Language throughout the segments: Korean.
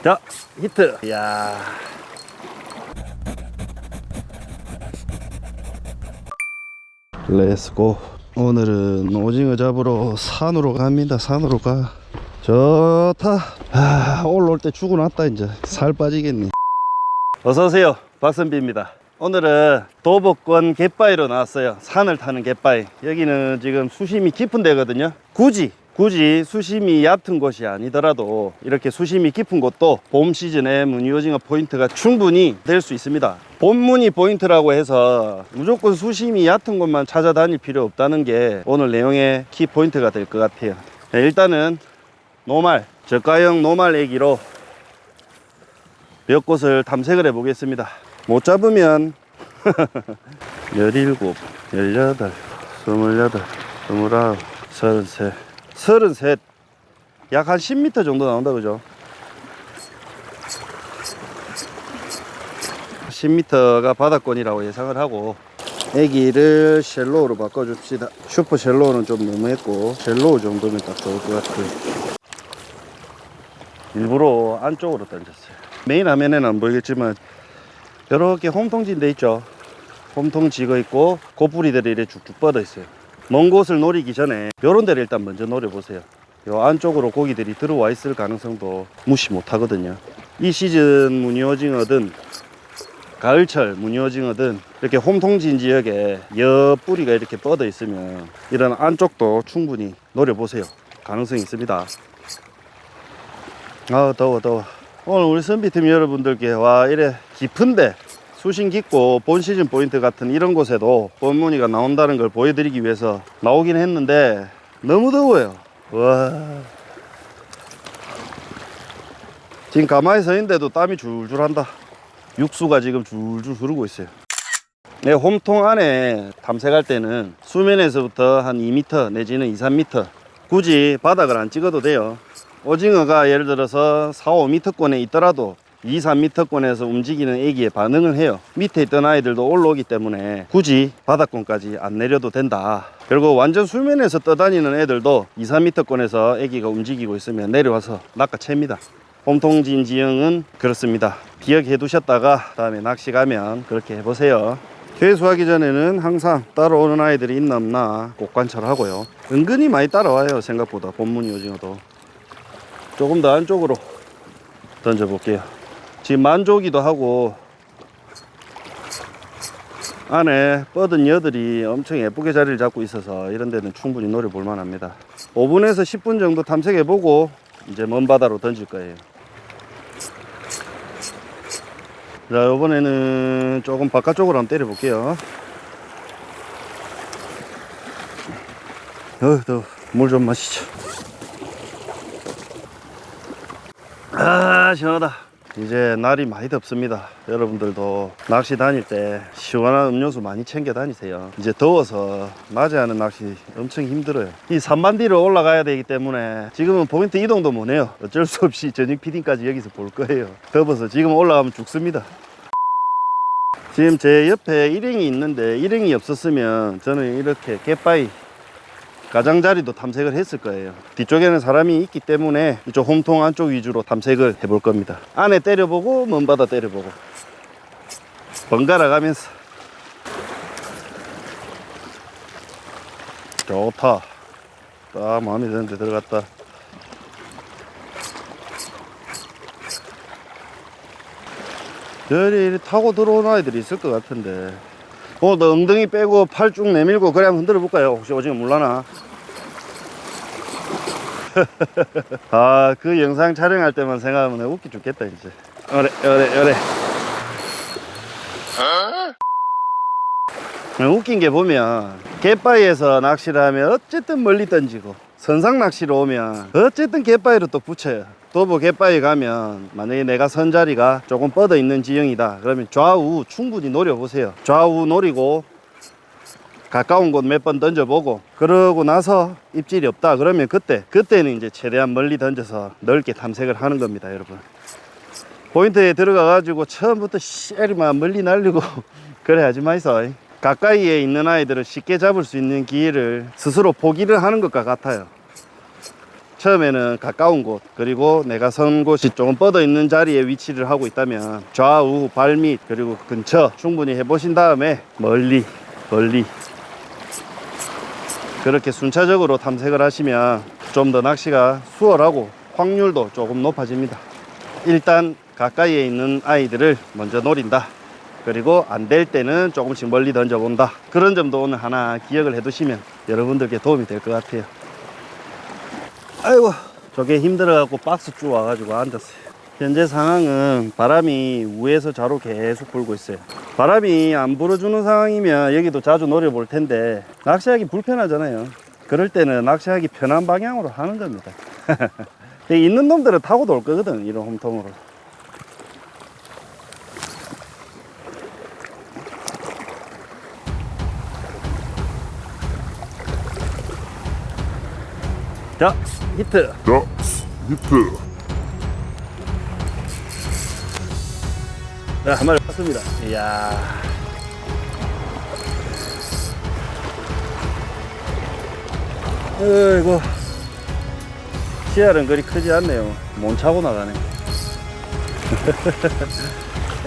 자, 히트. 이야. 렛츠고. 오늘은 오징어 잡으러 산으로 갑니다. 산으로 가. 좋다. 아, 올라올 때 죽어놨다, 이제. 살 빠지겠니. 어서오세요. 박선비입니다. 오늘은 도복권 갯바위로 나왔어요. 산을 타는 갯바위. 여기는 지금 수심이 깊은 데거든요. 굳이 굳이 수심이 얕은 곳이 아니더라도 이렇게 수심이 깊은 곳도 봄 시즌에 무늬오징어 포인트가 충분히 될 수 있습니다. 봄무늬 포인트라고 해서 무조건 수심이 얕은 곳만 찾아다닐 필요 없다는 게 오늘 내용의 키 포인트가 될 것 같아요. 네, 일단은 노말, 저가형 노말 애기로 몇 곳을 탐색을 해 보겠습니다. 못 잡으면 17, 18, 28, 29, 33, 33. 약 한 10m 정도 나온다 그죠? 10m가 바닥권이라고 예상을 하고 애기를 쉘로우로 바꿔줍시다. 슈퍼 쉘로우는 좀 너무했고 쉘로우 정도면 딱 좋을 것 같아요. 일부러 안쪽으로 던졌어요. 메인 화면에는 안 보이겠지만 이렇게 홈통진 돼 있죠. 홈통 지거 있고 고뿌리들이 이렇게 쭉쭉 뻗어 있어요. 먼 곳을 노리기 전에 이런 데를 일단 먼저 노려보세요. 요 안쪽으로 고기들이 들어와 있을 가능성도 무시 못 하거든요. 이 시즌 무늬오징어든 가을철 무늬오징어든 이렇게 홈통진 지역에 옆뿌리가 이렇게 뻗어 있으면 이런 안쪽도 충분히 노려보세요. 가능성이 있습니다. 아 더워 더워 오늘 우리 선비팀 여러분들께 와 이래 깊은데 수심 깊고 본 시즌 포인트 같은 이런 곳에도 본무늬가 나온다는 걸 보여드리기 위해서 나오긴 했는데 너무 더워요. 와. 지금 가만히 서 있는데도 땀이 줄줄 한다. 육수가 지금 줄줄 흐르고 있어요. 네, 홈통 안에 탐색할 때는 수면에서부터 한 2m 내지는 2, 3m 굳이 바닥을 안 찍어도 돼요. 오징어가 예를 들어서 4, 5m권에 있더라도 2, 3m권에서 움직이는 애기에 반응을 해요. 밑에 있던 아이들도 올라오기 때문에 굳이 바닥권까지 안 내려도 된다. 그리고 완전 수면에서 떠다니는 애들도 2, 3m권에서 애기가 움직이고 있으면 내려와서 낚아챕니다. 홈통진 지형은 그렇습니다. 기억해 두셨다가 다음에 낚시 가면 그렇게 해보세요. 퇴수하기 전에는 항상 따라오는 아이들이 있나 없나 꼭 관찰하고요. 은근히 많이 따라와요 생각보다 본문이 오징어도. 조금 더 안쪽으로 던져 볼게요. 지금 만조기도 하고 안에 뻗은 여들이 엄청 예쁘게 자리를 잡고 있어서 이런 데는 충분히 노려볼 만합니다. 5분에서 10분 정도 탐색해 보고 이제 먼 바다로 던질 거예요. 자, 이번에는 조금 바깥쪽으로 한번 때려 볼게요. 어, 더워. 물좀 마시죠. 아 시원하다 이제 날이 많이 덥습니다. 여러분들도 낚시 다닐 때 시원한 음료수 많이 챙겨 다니세요. 이제 더워서 낮에 하는 낚시 엄청 힘들어요. 이 산반디로 올라가야 되기 때문에 지금은 포인트 이동도 못해요. 어쩔 수 없이 저녁 피딩까지 여기서 볼 거예요. 더워서 지금 올라가면 죽습니다. 지금 제 옆에 일행이 있는데 일행이 없었으면 저는 이렇게 갯바위 가장자리도 탐색을 했을 거예요. 뒤쪽에는 사람이 있기 때문에 이쪽 홈통 안쪽 위주로 탐색을 해볼 겁니다. 안에 때려보고 먼바다 때려보고 번갈아 가면서 좋다. 딱 마음에 드는데 들어갔다. 저리 타고 들어오는 아이들이 있을 것 같은데 오늘 너 엉덩이 빼고 팔 쭉 내밀고 그래 한번 흔들어 볼까요? 혹시 오징어 물라나? 아, 그 영상 촬영할 때만 생각하면 웃기 죽겠다, 이제. 요래, 요래, 요래. 웃긴 게 보면, 갯바위에서 낚시를 하면 어쨌든 멀리 던지고, 선상 낚시로 오면 어쨌든 갯바위로 또 붙여요. 도보 갯바위 가면 만약에 내가 선 자리가 조금 뻗어 있는 지형이다. 그러면 좌우 충분히 노려보세요. 좌우 노리고 가까운 곳 몇 번 던져보고 그러고 나서 입질이 없다 그러면 그때 그때는 이제 최대한 멀리 던져서 넓게 탐색을 하는 겁니다 여러분 포인트에 들어가 가지고 처음부터 씨리만 멀리 날리고 그래 하지 마이소 가까이에 있는 아이들을 쉽게 잡을 수 있는 기회를 스스로 포기를 하는 것과 같아요 처음에는 가까운 곳 그리고 내가 선 곳이 조금 뻗어 있는 자리에 위치를 하고 있다면 좌우 발밑 그리고 근처 충분히 해보신 다음에 멀리 멀리 그렇게 순차적으로 탐색을 하시면 좀 더 낚시가 수월하고 확률도 조금 높아집니다. 일단 가까이에 있는 아이들을 먼저 노린다. 그리고 안 될 때는 조금씩 멀리 던져본다. 그런 점도 오늘 하나 기억을 해두시면 여러분들께 도움이 될 것 같아요. 아이고, 저게 힘들어갖고 박스 쭉 와가지고 앉았어요. 현재 상황은 바람이 우에서 좌로 계속 불고 있어요. 바람이 안 불어주는 상황이면 여기도 자주 노려볼 텐데 낚시하기 불편하잖아요. 그럴 때는 낚시하기 편한 방향으로 하는 겁니다. 있는 놈들은 타고 놀 거거든, 이런 홈통으로. 자, 히트. 자, 히트. 자, 한 마리 봤습니다. 이야. 어이구. 씨알은 그리 크지 않네요. 못 차고 나가네.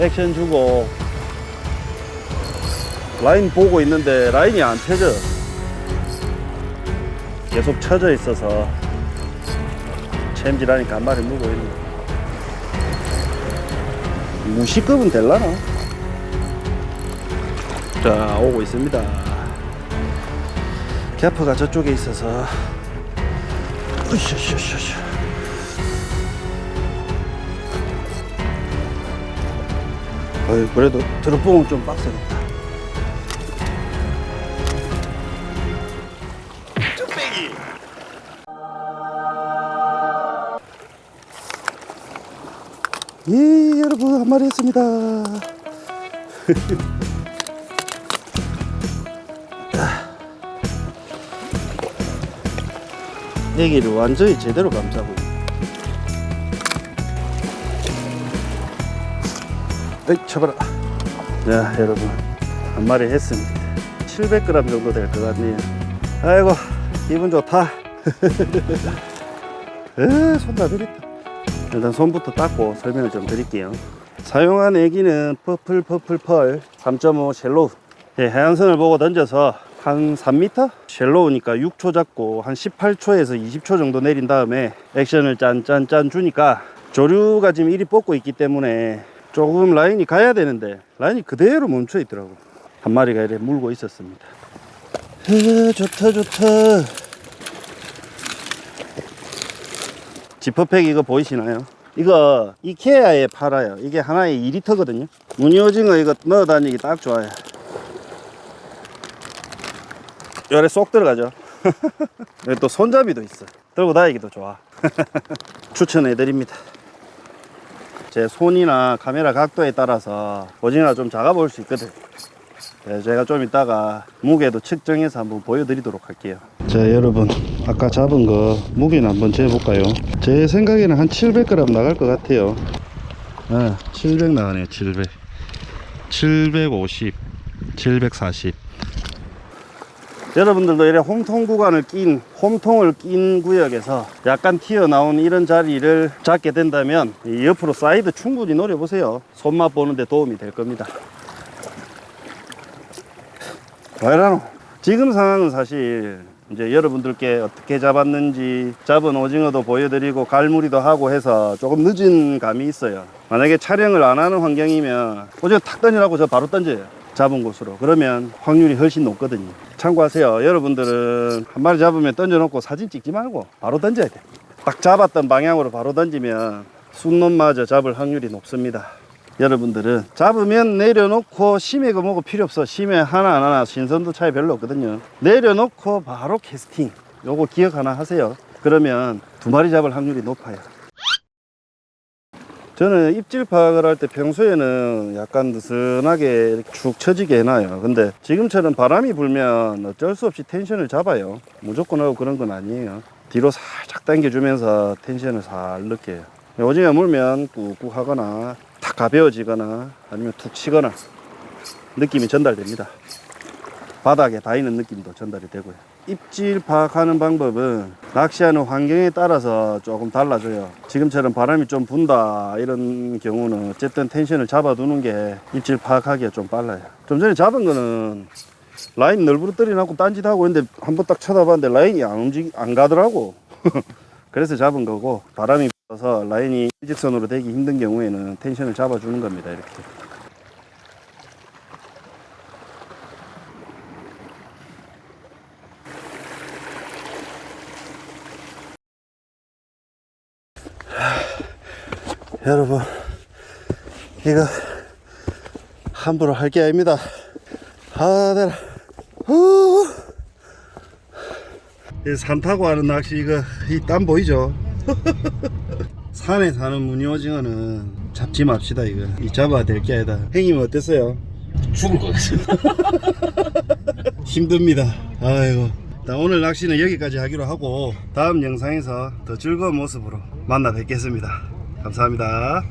액션 주고. 라인 보고 있는데 라인이 안 펴져. 계속 쳐져 있어서 챔질하니까 한 마리 물고 있는 거. 무시급은 될라나? 자 오고 있습니다 캐퍼가 저쪽에 있어서 으쌰쌰쌰 그래도 드롭봉은 좀 빡세겠다 예 여러분 한 마리 했습니다. 애기를 완전히 제대로 감싸고. 에이 쳐봐라. 자 여러분 한 마리 했습니다. 700g 정도 될 것 같네요. 아이고 기분 좋다. 에손다 드렸다 일단 손부터 닦고 설명을 좀 드릴게요. 사용한 애기는 퍼플 퍼플 펄 3.5 쉘로우. 예, 해안선을 보고 던져서 한 3m? 쉘로우니까 6초 잡고 한 18초에서 20초 정도 내린 다음에 액션을 짠짠짠 주니까 조류가 지금 이리 뽑고 있기 때문에 조금 라인이 가야 되는데 라인이 그대로 멈춰 있더라고. 한 마리가 이렇게 물고 있었습니다. 에, 좋다 좋다. 지퍼팩 이거 보이시나요? 이거 이케아에 팔아요. 이게 하나에 2리터거든요. 무늬오징어 이거 넣어 다니기 딱 좋아요. 열에 쏙 들어가죠. 여기 또 손잡이도 있어. 들고 다니기도 좋아. 추천해 드립니다. 제 손이나 카메라 각도에 따라서 오징어가 좀 작아 보일 수 있거든. 네, 제가 좀 이따가 무게도 측정해서 한번 보여드리도록 할게요. 자, 여러분. 아까 잡은 거 무게는 한번 재볼까요? 제 생각에는 한 700g 나갈 것 같아요. 아, 700 나가네요, 700. 750, 740. 여러분들도 이래 홈통 구간을 낀, 홈통을 낀 구역에서 약간 튀어나온 이런 자리를 잡게 된다면 이 옆으로 사이드 충분히 노려보세요. 손맛 보는데 도움이 될 겁니다. 왜라노? 지금 상황은 사실 이제 여러분들께 어떻게 잡았는지 잡은 오징어도 보여드리고 갈무리도 하고 해서 조금 늦은 감이 있어요. 만약에 촬영을 안 하는 환경이면 오징어 탁 던지라고 저 바로 던져요. 잡은 곳으로. 그러면 확률이 훨씬 높거든요. 참고하세요. 여러분들은 한 마리 잡으면 던져놓고 사진 찍지 말고 바로 던져야 돼. 딱 잡았던 방향으로 바로 던지면 순놈마저 잡을 확률이 높습니다. 여러분들은 잡으면 내려놓고 심해가 뭐고 필요 없어. 심해 하나 안 하나 신선도 차이 별로 없거든요. 내려놓고 바로 캐스팅. 요거 기억 하나 하세요. 그러면 두 마리 잡을 확률이 높아요. 저는 입질 파악을 할 때 평소에는 약간 느슨하게 축 처지게 해놔요. 근데 지금처럼 바람이 불면 어쩔 수 없이 텐션을 잡아요. 무조건 하고 그런 건 아니에요. 뒤로 살짝 당겨주면서 텐션을 살 넣게요. 오징어 물면 꾹꾹 하거나 탁 가벼워지거나 아니면 툭 치거나 느낌이 전달됩니다. 바닥에 닿이는 느낌도 전달이 되고요. 입질 파악하는 방법은 낚시하는 환경에 따라서 조금 달라져요. 지금처럼 바람이 좀 분다 이런 경우는 어쨌든 텐션을 잡아두는 게 입질 파악하기가 좀 빨라요. 좀 전에 잡은 거는 라인 널브러뜨려 놨고 딴짓하고 있는데 한번 딱 쳐다봤는데 라인이 안 움직 안 가더라고. 그래서 잡은 거고 바람이 불어서 라인이 일직선으로 되기 힘든 경우에는 텐션을 잡아주는 겁니다. 이렇게. 여러분 이거 함부로 할 게 아닙니다 아 내라 후. 이산 타고 하는 낚시 이거 이 땀 보이죠 산에 사는 무늬오징어는 잡지 맙시다 이거. 이 잡아야 될 게 아니다. 형님은 어땠어요? 죽을 것 같습니다. 힘듭니다. 아이고. 자, 오늘 낚시는 여기까지 하기로 하고 다음 영상에서 더 즐거운 모습으로 만나 뵙겠습니다. 감사합니다